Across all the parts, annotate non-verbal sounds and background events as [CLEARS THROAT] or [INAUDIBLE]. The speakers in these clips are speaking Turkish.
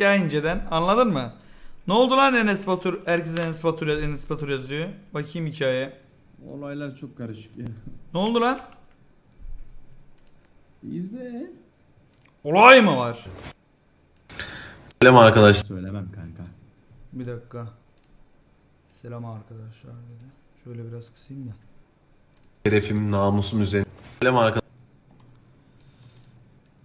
ya inceden. Anladın mı? Ne oldu lan Enes Batur? Herkes Enes Batur, Enes Batur yazıyor. Bakayım hikayeye. Olaylar çok karışık ya. Ne oldu lan? İzle. Olay mı var? Selam arkadaşlar. Söylemem kanka. Bir dakika. Selam arkadaşlar dedi. Şöyle biraz kısayım da. Şerefim, namusum üzerine. Selam arkadaşlar.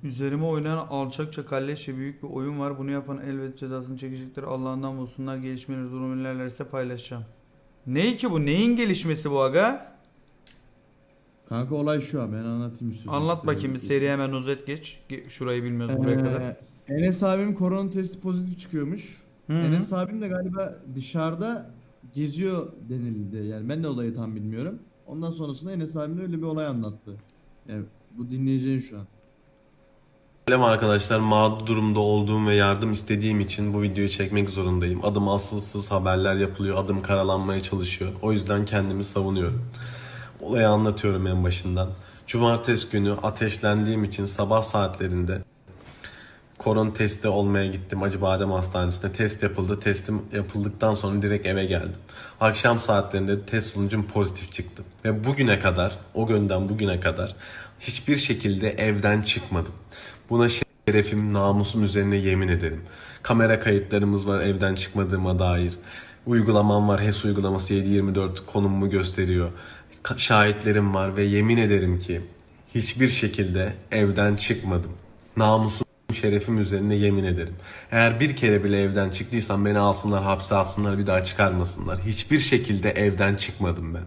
Üzerime oynayan alçakça kalleşçe büyük bir oyun var. Bunu yapan elbet cezasını çekecektir. Allah'ından bulsunlar. Gelişmeleri durum ilerlerse paylaşacağım. Ne ki bu? Neyin gelişmesi bu aga? Kanka olay şu an ben anlatayım istiyorsan. Anlat bakayım bir seri hemen özet geç. Ge- Şurayı bilmiyoruz buraya kadar. Ee, Enes abim korona testi pozitif çıkıyormuş. Hı hı. Enes abim de galiba dışarıda geziyor denildi. Yani ben de olayı tam bilmiyorum. Ondan sonrasında Enes abim de öyle bir olay anlattı. Yani bu dinleyeceğin şu an. Selam arkadaşlar. Mağdur durumda olduğum ve yardım istediğim için bu videoyu çekmek zorundayım. Adım asılsız haberler yapılıyor. Adım karalanmaya çalışıyor. O yüzden kendimi savunuyorum. Olayı anlatıyorum en başından. Cumartesi günü ateşlendiğim için sabah saatlerinde koron testi olmaya gittim Acıbadem Hastanesi'ne. Test yapıldı. Testim yapıldıktan sonra direkt eve geldim. Akşam saatlerinde test sonucum pozitif çıktı. Ve bugüne kadar, o günden bugüne kadar hiçbir şekilde evden çıkmadım. Buna şerefim, namusum üzerine yemin ederim. Kamera kayıtlarımız var evden çıkmadığıma dair. Uygulamam var. HES uygulaması 724 konumumu gösteriyor. Şahitlerim var ve yemin ederim ki hiçbir şekilde evden çıkmadım. Namusum şerefim üzerine yemin ederim. Eğer bir kere bile evden çıktıysam beni alsınlar hapse alsınlar bir daha çıkarmasınlar. Hiçbir şekilde evden çıkmadım ben.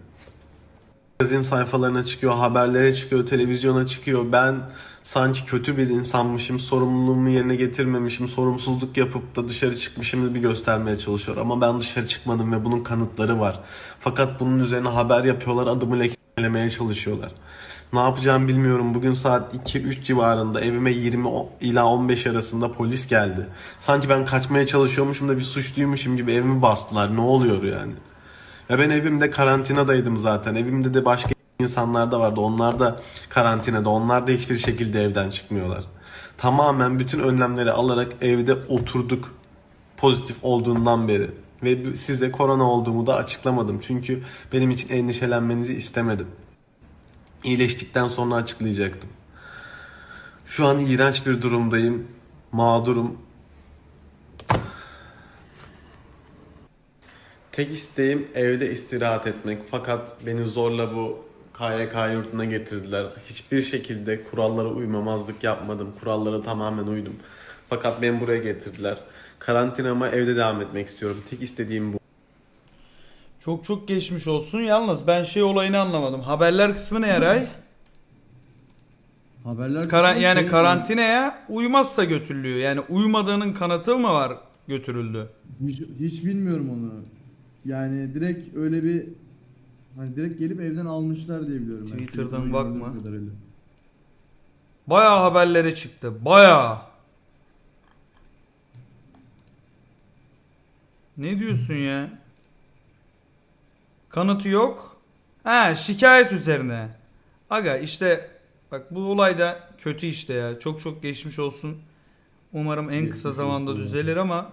Magazin sayfalarına çıkıyor, haberlere çıkıyor, televizyona çıkıyor. Ben sanki kötü bir insanmışım, sorumluluğumu yerine getirmemişim, sorumsuzluk yapıp da dışarı çıkmışım gibi göstermeye çalışıyor. Ama ben dışarı çıkmadım ve bunun kanıtları var. Fakat bunun üzerine haber yapıyorlar, adımı lekelemeye çalışıyorlar. Ne yapacağımı bilmiyorum. Bugün saat 2-3 civarında evime 20 o- ila 15 arasında polis geldi. Sanki ben kaçmaya çalışıyormuşum da bir suçluymuşum gibi evimi bastılar. Ne oluyor yani? Ya ben evimde karantinadaydım zaten. Evimde de başka insanlar da vardı. Onlar da karantinada. Onlar da hiçbir şekilde evden çıkmıyorlar. Tamamen bütün önlemleri alarak evde oturduk. Pozitif olduğundan beri. Ve size korona olduğumu da açıklamadım. Çünkü benim için endişelenmenizi istemedim. İyileştikten sonra açıklayacaktım. Şu an iğrenç bir durumdayım. Mağdurum. Tek isteğim evde istirahat etmek. Fakat beni zorla bu KYK yurduna getirdiler. Hiçbir şekilde kurallara uymamazlık yapmadım. Kurallara tamamen uydum. Fakat beni buraya getirdiler. Karantinama evde devam etmek istiyorum. Tek istediğim bu. Çok çok geçmiş olsun. Yalnız ben şey olayını anlamadım. Haberler kısmı ne yaray? Haberler Kara- kısmı yani şey- karantinaya uymazsa götürülüyor. Yani uymadığının kanıtı mı var götürüldü? Hiç, hiç bilmiyorum onu. Yani direkt öyle bir hani direkt gelip evden almışlar diye biliyorum. ben. Twitter'dan Twitter'da bakma. gördüğüm kadarıyla. Bayağı haberlere çıktı. Bayağı. Ne diyorsun ya? Kanıtı yok. Ha şikayet üzerine. Aga işte bak bu olay da kötü işte ya. Çok çok geçmiş olsun. Umarım en kısa Geçmiş zamanda olsun. düzelir ama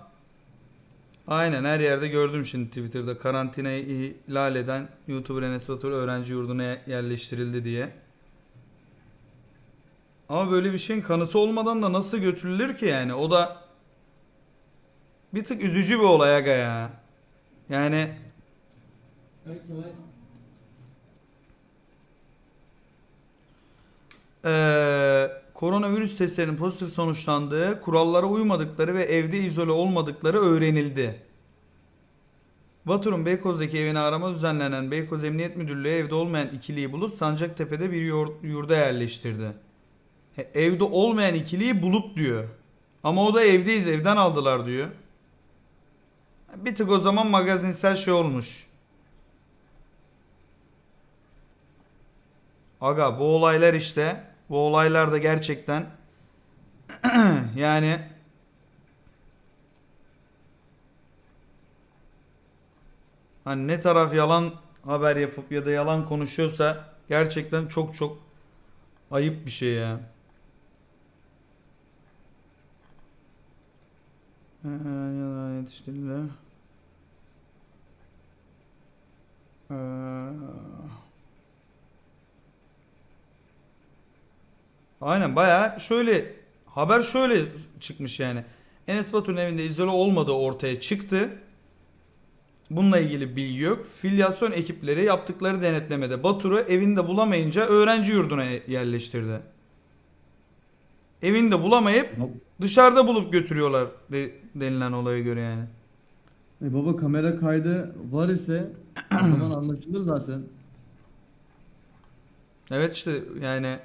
aynen her yerde gördüm şimdi Twitter'da karantinayı ihlal eden YouTuber Enes Batur öğrenci yurduna yerleştirildi diye. Ama böyle bir şeyin kanıtı olmadan da nasıl götürülür ki yani? O da bir tık üzücü bir olay aga ya. Yani Ee, koronavirüs testlerinin pozitif sonuçlandığı, kurallara uymadıkları ve evde izole olmadıkları öğrenildi. Batur'un Beykoz'daki evine arama düzenlenen Beykoz Emniyet Müdürlüğü evde olmayan ikiliyi bulup Sancaktepe'de bir yurda yerleştirdi. He, evde olmayan ikiliyi bulup diyor. Ama o da evdeyiz evden aldılar diyor. Bir tık o zaman magazinsel şey olmuş. Aga bu olaylar işte. Bu olaylar da gerçekten [CLEARS THROAT] yani hani ne taraf yalan haber yapıp ya da yalan konuşuyorsa gerçekten çok çok ayıp bir şey ya. Ee, yalan yetiştirildi. Aynen bayağı şöyle haber şöyle çıkmış yani. Enes Batur'un evinde izole olmadığı ortaya çıktı. Bununla ilgili bilgi yok. Filyasyon ekipleri yaptıkları denetlemede Batur'u evinde bulamayınca öğrenci yurduna yerleştirdi. Evinde bulamayıp dışarıda bulup götürüyorlar de- denilen olaya göre yani. E baba kamera kaydı var ise [CLEARS THROAT] o zaman anlaşılır zaten. Evet işte yani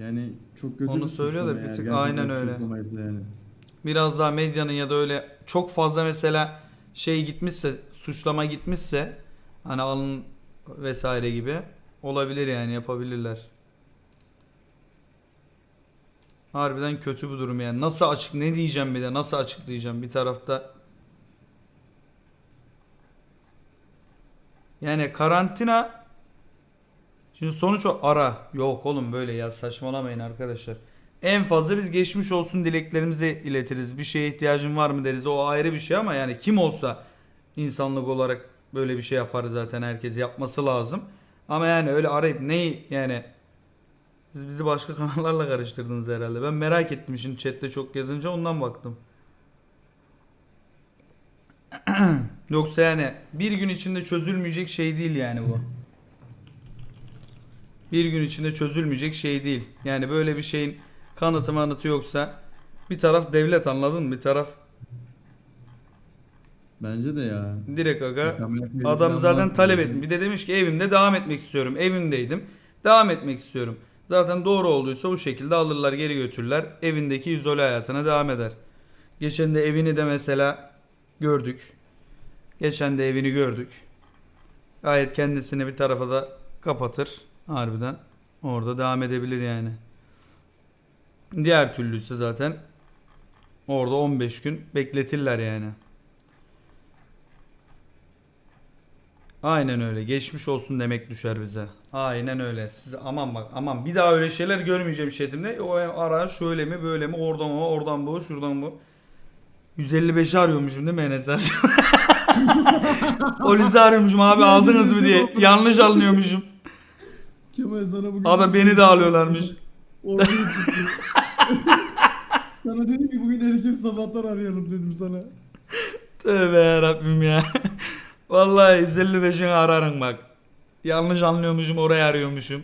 Yani çok kötü Onu bir söylüyor da suçlama bir tık Gerçekten aynen öyle. Yani. biraz daha medyanın ya da öyle çok fazla mesela şey gitmişse suçlama gitmişse hani alın vesaire gibi olabilir yani yapabilirler. Harbiden kötü bu durum yani. Nasıl açık ne diyeceğim bir de nasıl açıklayacağım bir tarafta. Yani karantina Şimdi sonuç o ara. Yok oğlum böyle ya saçmalamayın arkadaşlar. En fazla biz geçmiş olsun dileklerimizi iletiriz. Bir şeye ihtiyacın var mı deriz. O ayrı bir şey ama yani kim olsa insanlık olarak böyle bir şey yapar zaten herkes yapması lazım. Ama yani öyle arayıp neyi yani siz bizi başka [LAUGHS] kanallarla karıştırdınız herhalde. Ben merak ettim şimdi chatte çok yazınca ondan baktım. [CLEARS THROAT] Yoksa yani bir gün içinde çözülmeyecek şey değil yani bu. Bir gün içinde çözülmeyecek şey değil. Yani böyle bir şeyin kanıtı manıtı yoksa bir taraf devlet anladın mı? Bir taraf Bence de ya. direkt aga Adam zaten talep etmiş. Bir de demiş ki evimde devam etmek istiyorum. Evimdeydim. Devam etmek istiyorum. Zaten doğru olduysa bu şekilde alırlar geri götürürler. Evindeki izole hayatına devam eder. Geçen de evini de mesela gördük. Geçen de evini gördük. Gayet kendisini bir tarafa da kapatır. Harbiden. Orada devam edebilir yani. Diğer türlüyse zaten orada 15 gün bekletirler yani. Aynen öyle. Geçmiş olsun demek düşer bize. Aynen öyle. Size aman bak aman bir daha öyle şeyler görmeyeceğim chatimde. O ara şöyle mi böyle mi oradan o oradan bu şuradan bu. 155'i arıyormuşum değil mi Enes Ercan? [LAUGHS] Polisi arıyormuşum abi aldınız mı diye. Yanlış alınıyormuşum. Kemal sana bugün... Abi beni de alıyorlarmış. [LAUGHS] [LAUGHS] Sana dedim ki bugün herkes sabahtan arayalım dedim sana. Tövbe yarabbim ya. [LAUGHS] Vallahi 155'ini ararım bak. Yanlış anlıyormuşum oraya arıyormuşum.